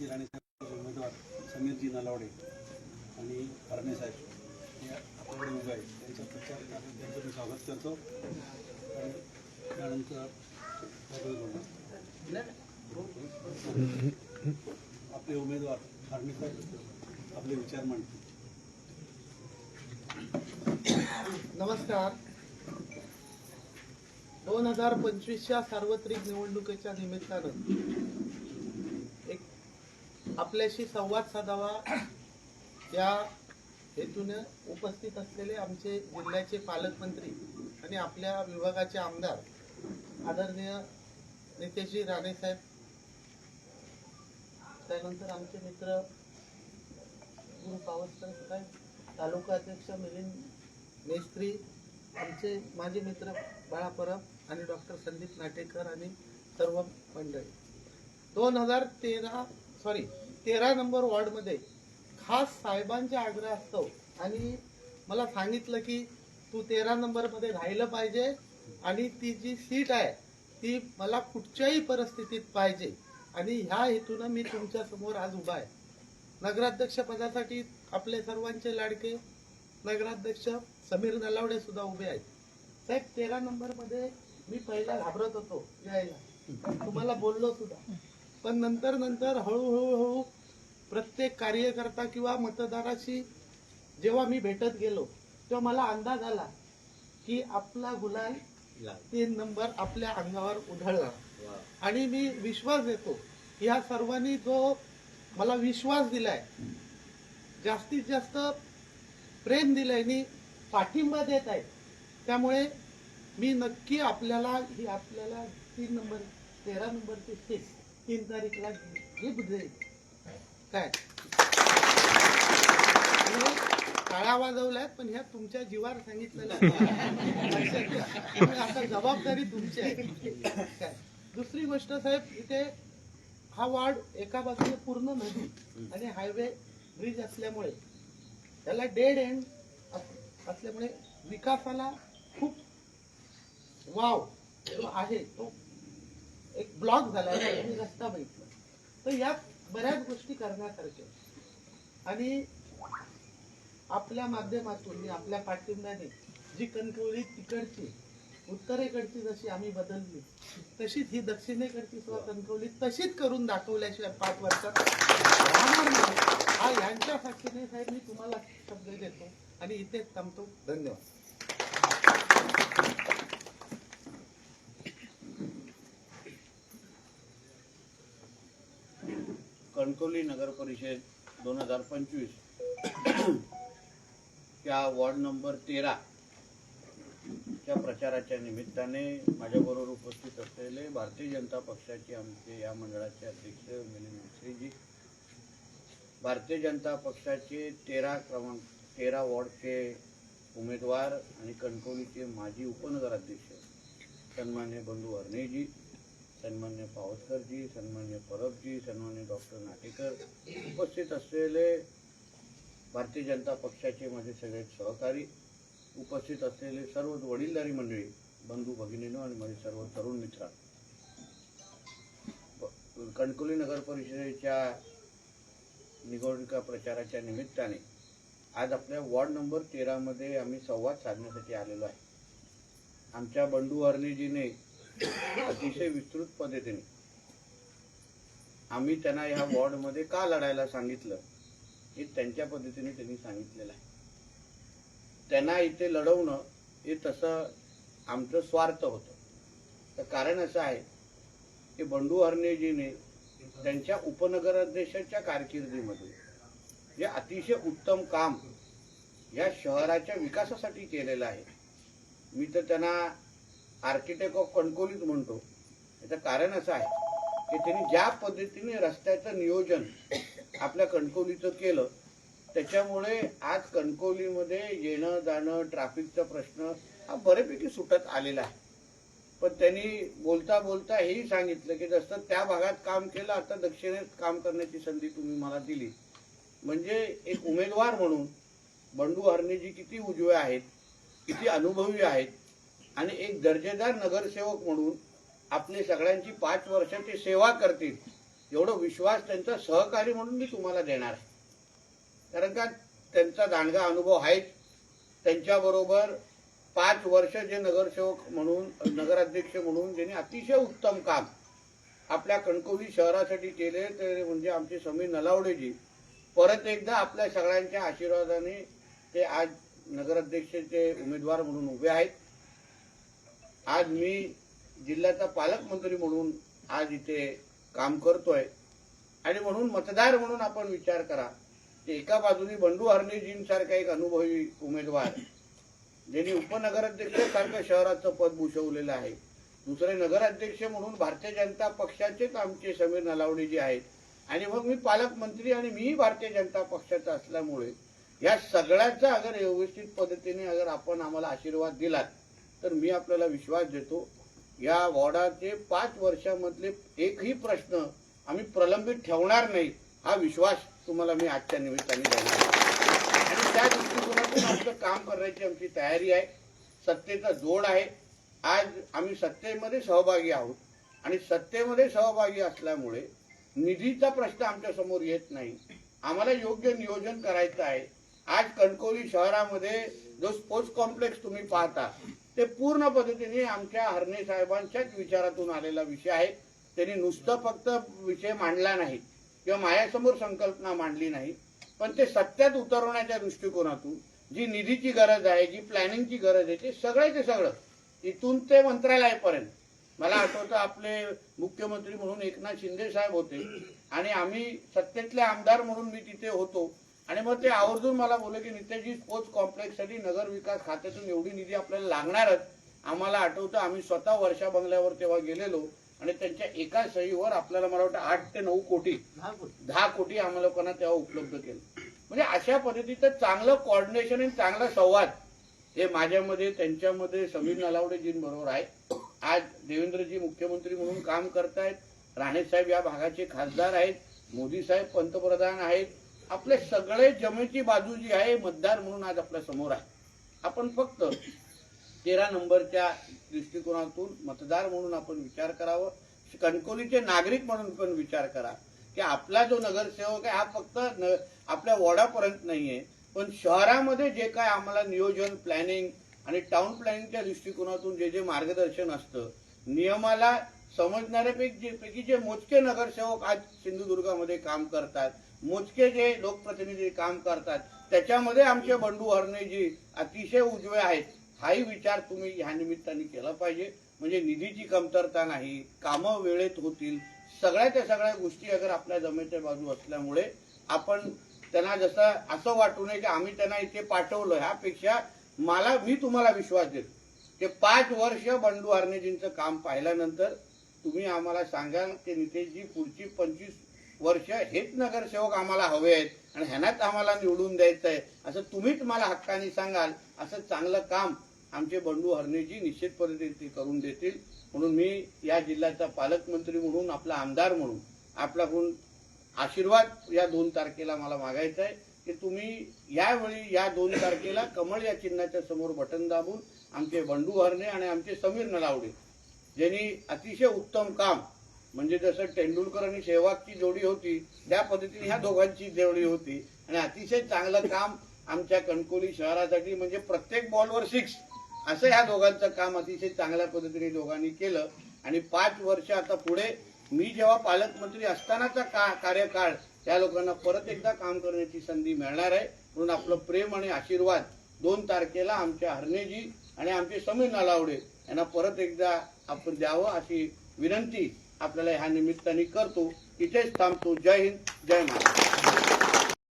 आमचे राणेसाहेब उमेदवार समीरजी नलावडे आणि हरणे साहेब. या आपल्याकडे उभे आहेत. त्यांच्या प्रचार त्यांचं मी स्वागत करतो. आणि त्यानंतर आपले उमेदवार हरणे साहेब. आपले विचार मांडतील. नमस्कार. दोन हजार पंचवीसच्या सार्वत्रिक निवडणुकीच्या निमित्तानं आपल्याशी संवाद साधावा. या हेतून उपस्थित असलेले आमचे जिल्ह्याचे पालकमंत्री आणि आपल्या विभागाचे आमदार आदरणीय नितेशजी राणेसाहेब त्यानंतर आमचे मित्र गुरु पावसकर साहेब तालुका अध्यक्ष मिलिंद मेस्त्री आमचे माझे मित्र बाळा परब आणि डॉक्टर संदीप नाटेकर आणि सर्व मंडळी. दोन हजार तेरा सॉरी तेरा नंबर वॉर्डमध्ये खास साहेबांच्या आग्रहास्तव आणि मला सांगितलं की तू तेरा नंबरमध्ये राहिलं पाहिजे आणि ती जी सीट आहे ती मला कुठच्याही परिस्थितीत पाहिजे. आणि ह्या हेतूनं मी तुमच्यासमोर आज उभा आहे. नगराध्यक्ष पदासाठी आपले सर्वांचे लाडके नगराध्यक्ष समीर नलावडे सुद्धा उभे आहेत. साहेब तेरा नंबरमध्ये मी पहिला घाबरत होतो यायला. तुम्हाला बोललो सुद्धा. पण नंतर नंतर हळूहळू हळू प्रत्येक कार्यकर्ता किंवा मतदाराशी जेव्हा मी भेटत गेलो तेव्हा मला अंदाज आला की आपला गुलाल तीन नंबर आपल्या अंगावर उधळला. आणि मी विश्वास देतो या सर्वांनी जो मला विश्वास दिलाय जास्तीत जास्त प्रेम दिलंय आणि पाठिंबा देत आहे त्यामुळे मी नक्की आपल्याला ही आपल्याला तीन नंबर तेरा नंबरची सीट तीन तारीखला गिफ्ट देईल काय? काळा टाळ्या वाजवल्यात पण ह्या तुमच्या जीवावर सांगितलेलं आहे. आता जबाबदारी तुमची आहे. काय? दुसरी गोष्ट साहेब इथे हा वार्ड एका बाजूने पूर्ण नदी आणि हायवे ब्रिज असल्यामुळे त्याला डेड एंड असल्यामुळे विकासाला खूप वाव जो आहे तो एक ब्लॉक झाला आणि रस्ता बघितला. तर यात बऱ्याच गोष्टी करण्यासारख्या. आणि आपल्या माध्यमातून आणि आपल्या पाठिंब्याने जी कणकवली तिकडची उत्तरेकडची जशी आम्ही बदलली तशीच ही दक्षिणेकडची सुद्धा कणकवली तशीच करून दाखवल्याशिवाय पाच वर्षात हा यांच्या साक्षीने साहेब मी तुम्हाला शब्द देतो आणि इथेच थांबतो. धन्यवाद. कणकवली नगर परिषद दोन हजार पंचवीस त्या वॉर्ड नंबर तेरा च्या प्रचाराच्या निमित्ताने माझ्याबरोबर उपस्थित असलेले भारतीय जनता पक्षाचे आमचे या मंडळाचे अध्यक्ष मिलिंद मिश्रीजी भारतीय जनता पक्षाचे तेरा क्रमांक तेरा वॉर्डचे उमेदवार आणि कणकवलीचे माजी उपनगराध्यक्ष सन्मान्य बंधू हरणेजी सन्मान्य पावसकरजी सन्मान्य परबजी सन्मान्य डॉक्टर नाटेकर उपस्थित असलेले भारतीय जनता पक्षाचे माझे सगळे सहकारी उपस्थित असलेले सर्व वडीलधारी मंडळी बंधू भगिनीनो आणि माझे सर्व तरुण मित्र. कणकुली नगर परिषदेच्या निवडणुका प्रचाराच्या निमित्ताने आज आपल्या वॉर्ड नंबर तेरामध्ये आम्ही संवाद साधण्यासाठी आलेलो आहे. आमच्या बंडू वर्णीजीने अतिशय विस्तृत पद्धतीने. आम्ही त्यांना ह्या वॉर्डमध्ये का लढायला सांगितलं हे त्यांच्या पद्धतीने त्यांनी सांगितलेलं आहे. त्यांना इथे लढवणं हे तसं आमचं स्वार्थ होतं. तर कारण असं आहे की बंडू हरणेजीने त्यांच्या उपनगराध्यक्षाच्या कारकिर्दीमध्ये जे अतिशय उत्तम काम या शहराच्या विकासासाठी केलेलं आहे मी तर त्यांना आर्किटेक्ट ऑफ कणकोलीत म्हणतो. याचं कारण असं आहे की त्यांनी ज्या पद्धतीने रस्त्याचं नियोजन आपल्या कणकोलीचं केलं त्याच्यामुळे आज कणकोलीमध्ये येणं जाणं ट्रॅफिकचा प्रश्न हा बऱ्यापैकी सुटत आलेला आहे. पण त्यांनी बोलता बोलता हेही सांगितलं की जसं त्या भागात काम केलं आता दक्षिणेत काम करण्याची संधी तुम्ही मला दिली. म्हणजे एक उमेदवार म्हणून बंडू हरणेजी किती उजवे आहेत किती अनुभवी आहेत आणि एक दर्जेदार नगरसेवक म्हणून आपली सगळ्यांची पाच वर्षाची सेवा करतील. एवढं विश्वास त्यांचा सहकारी म्हणून मी तुम्हाला देणार. आहे कारण का त्यांचा दांडगा अनुभव आहेच. त्यांच्याबरोबर पाच वर्ष जे नगरसेवक म्हणून नगराध्यक्ष म्हणून ज्यांनी अतिशय उत्तम काम आपल्या कणकवली शहरासाठी केले ते म्हणजे आमचे समीर नलावडेजी. परत एकदा आपल्या सगळ्यांच्या आशीर्वादाने ते आज नगराध्यक्षाचे उमेदवार म्हणून उभे आहेत. आज मी जिल्ह्याचा पालकमंत्री म्हणून आज इथे काम करतोय. आणि म्हणून मतदार म्हणून आपण विचार करा. की एका बाजूने बंडू हरणेजींसारखा एक अनुभवी उमेदवार ज्यांनी उपनगराध्यक्षासारखं शहराचं पद भूषवलेलं आहे. दुसरे नगराध्यक्ष म्हणून भारतीय जनता पक्षाचेच आमचे समीर नलावडे जे आहेत. आणि मग मी पालकमंत्री आणि मीही भारतीय जनता पक्षाचा असल्यामुळे या सगळ्याचा अगर व्यवस्थित पद्धतीने अगर आपण आम्हाला आशीर्वाद दिलात तर मी आपल्याला विश्वास देतो या वॉर्डाचे पाच वर्षामधले एकही प्रश्न आम्ही प्रलंबित ठेवणार नाही हा विश्वास तुम्हाला मी आजच्या निमित्ताने देणार आणि त्या दृष्टिकोनातून आमचं काम करण्याची आमची तयारी आहे सत्तेचा जोड आहे. आज आम्ही सत्तेमध्ये सहभागी आहोत आणि सत्तेमध्ये सहभागी असल्यामुळे निधीचा प्रश्न आमच्यासमोर येत नाही. आम्हाला योग्य नियोजन करायचं आहे. आज कणकवली शहरामध्ये जो स्पोर्ट्स कॉम्प्लेक्स तुम्ही पाहता ते पूर्ण पद्धतीने आमच्या हरणे साहेबांच्याच विचारातून आलेला विषय आहे. त्यांनी नुसतं फक्त विषय मांडला नाही किंवा माझ्यासमोर संकल्पना मांडली नाही. पण ते सत्यात उतरवण्याच्या दृष्टिकोनातून जी निधीची गरज आहे जी प्लॅनिंगची गरज आहे ते सगळं ते सगळं. इथून ते मंत्रालयापर्यंत. मला आठवतं आपले मुख्यमंत्री म्हणून एकनाथ शिंदे साहेब होते आणि आम्ही सत्तेतले आमदार म्हणून मी तिथे होतो. आणि मग ते आवर्जून मला बोलले की नितेशजी स्पोर्ट्स कॉम्प्लेक्ससाठी नगर विकास खात्यातून एवढी निधी आपल्याला लागणारच आम्हाला आठवतं आम्ही स्वतः वर्षा बंगल्यावर तेव्हा गेलेलो आणि त्यांच्या एका सहीवर आपल्याला मला वाटतं आठ ते नऊ कोटी दहा कोटी. आम्हाला लोकांना तेव्हा उपलब्ध केलं. म्हणजे अशा पद्धतीचं चांगलं कॉर्डिनेशन आणि चांगला संवाद हे माझ्यामध्ये त्यांच्यामध्ये समीर नलावडेजींबरोबर आहे. आज देवेंद्रजी मुख्यमंत्री म्हणून काम करतायत. राणे साहेब या भागाचे खासदार आहेत. मोदी साहेब पंतप्रधान आहेत. आपले सगळे जमेची बाजू जी आहे मतदार म्हणून आज आपल्यासमोर आहे. आपण फक्त तेरा नंबरच्या दृष्टिकोनातून मतदार म्हणून आपण विचार करावं. कणकोलीचे नागरिक म्हणून पण विचार करा. की आपला जो नगरसेवक आहे हा फक्त न- आपल्या वॉर्डापर्यंत नाहीये पण शहरामध्ये जे काय आम्हाला नियोजन प्लॅनिंग आणि टाउन प्लॅनिंगच्या दृष्टिकोनातून जे जे मार्गदर्शन असतं नियमाला समजणाऱ्यापैकी जे- पैकी जे मोजके नगरसेवक आज सिंधुदुर्गामध्ये काम करतात मोजके जे लोकप्रतिनिधी काम करतात त्याच्यामध्ये आमचे बंडू हरणेजी अतिशय उजवे आहेत. हाही विचार तुम्ही ह्या निमित्ताने केला पाहिजे. म्हणजे निधीची कमतरता नाही कामं वेळेत होतील. सगळ्या त्या सगळ्या गोष्टी अगर आपल्या जमेच्या बाजू असल्यामुळे आपण त्यांना जसं असं वाटू नये की आम्ही त्यांना इथे पाठवलं ह्यापेक्षा मला मी तुम्हाला विश्वास देतो. ते पाच वर्ष बंडू हरणेजींचं काम पाहिल्यानंतर तुम्ही आम्हाला सांगाल की नितेशजी पुढची पंचवीस वर्ष हेच नगरसेवक आम्हाला हवे आहेत आणि ह्यानाच आम्हाला निवडून द्यायचं आहे असं तुम्हीच मला हक्काने सांगाल असं चांगलं काम आमचे बंडू हरणेजी निश्चित पद्धतीने करून देतील. म्हणून मी या जिल्ह्याचा पालकमंत्री म्हणून आपला आमदार म्हणून आपल्याकडून आशीर्वाद या दोन तारखेला मला मागायचा आहे की तुम्ही यावेळी या दोन तारखेला कमळ या चिन्हाच्या समोर बटन दाबून आमचे बंडू हरणे आणि आमचे समीर नलावडे ज्यांनी अतिशय उत्तम काम म्हणजे जसं तेंडुलकर आणि सेहवागची जोडी होती त्या पद्धतीने ह्या दोघांची जोडी होती. आणि अतिशय चांगलं काम आमच्या कणकोली शहरासाठी म्हणजे प्रत्येक बॉलवर सिक्स असं ह्या दोघांचं काम अतिशय चांगल्या पद्धतीने दोघांनी केलं. आणि पाच वर्ष आता पुढे मी जेव्हा पालकमंत्री असतानाचा का कार्यकाळ त्या लोकांना परत एकदा काम करण्याची संधी मिळणार आहे. म्हणून आपलं प्रेम आणि आशीर्वाद दोन तारखेला आमच्या हरणेजी आणि आमचे समीर नालावडे यांना परत एकदा आपण द्यावं अशी विनंती आपल्याला ह्या निमित्ताने करतो. इथेच थांबतो. जय हिंद जय महाराष्ट्र.